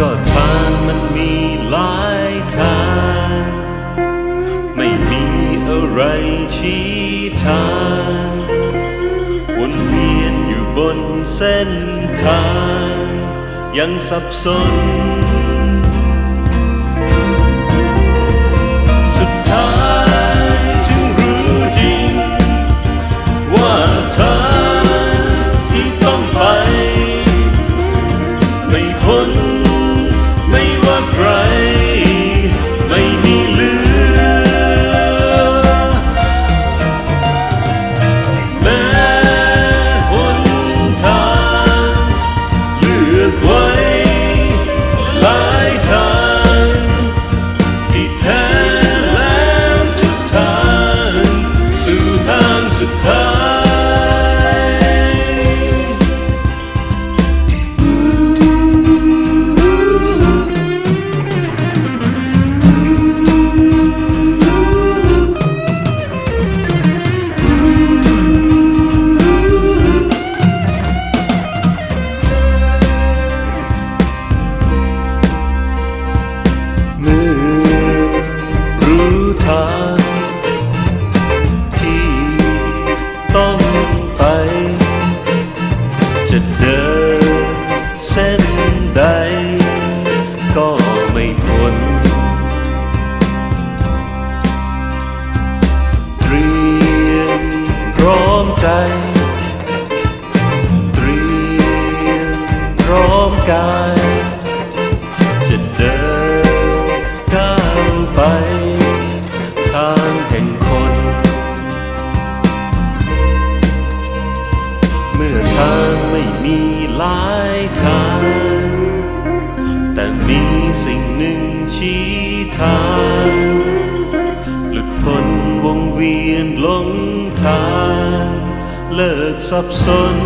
ก็ทางมันมีหลายทาง ไม่มีอะไรชี้ทางวนเวียนอยู่บนเส้นทาง ยังสับสน จะเดินเส้นใด ก็ไม่พ้นเตรียมพร้อมใจเตรียมพร้อมกาย ไม่มีหลายทาง แต่มีสิ่งหนึ่งชี้ทาง หลุดพ้นวงเวียนหลงทาง เลิกสับสน